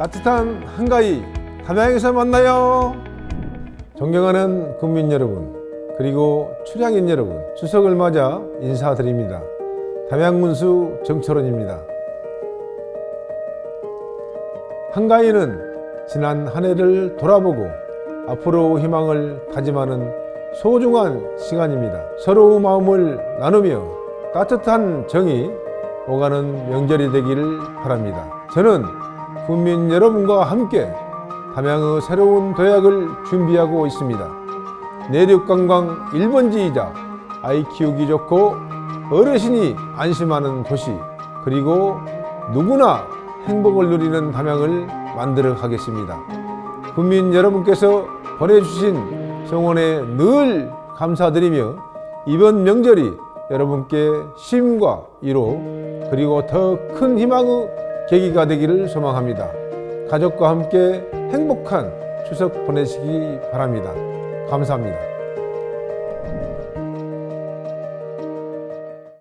따뜻한 한가위 담양에서 만나요. 존경하는 국민 여러분, 그리고 출향인 여러분, 추석을 맞아 인사드립니다. 담양문수 정철원입니다. 한가위는 지난 한 해를 돌아보고 앞으로 희망을 다짐하는 소중한 시간입니다. 서로 마음을 나누며 따뜻한 정이 오가는 명절이 되기를 바랍니다. 저는 국민 여러분과 함께 담양의 새로운 도약을 준비하고 있습니다. 내륙관광 1번지이자 아이 키우기 좋고 어르신이 안심하는 도시 그리고 누구나 행복을 누리는 담양을 만들어 가겠습니다. 국민 여러분께서 보내주신 성원에 늘 감사드리며 이번 명절이 여러분께 쉼과 위로 그리고 더 큰 희망의 계기가 되기를 소망합니다. 가족과 함께 행복한 추석 보내시기 바랍니다. 감사합니다.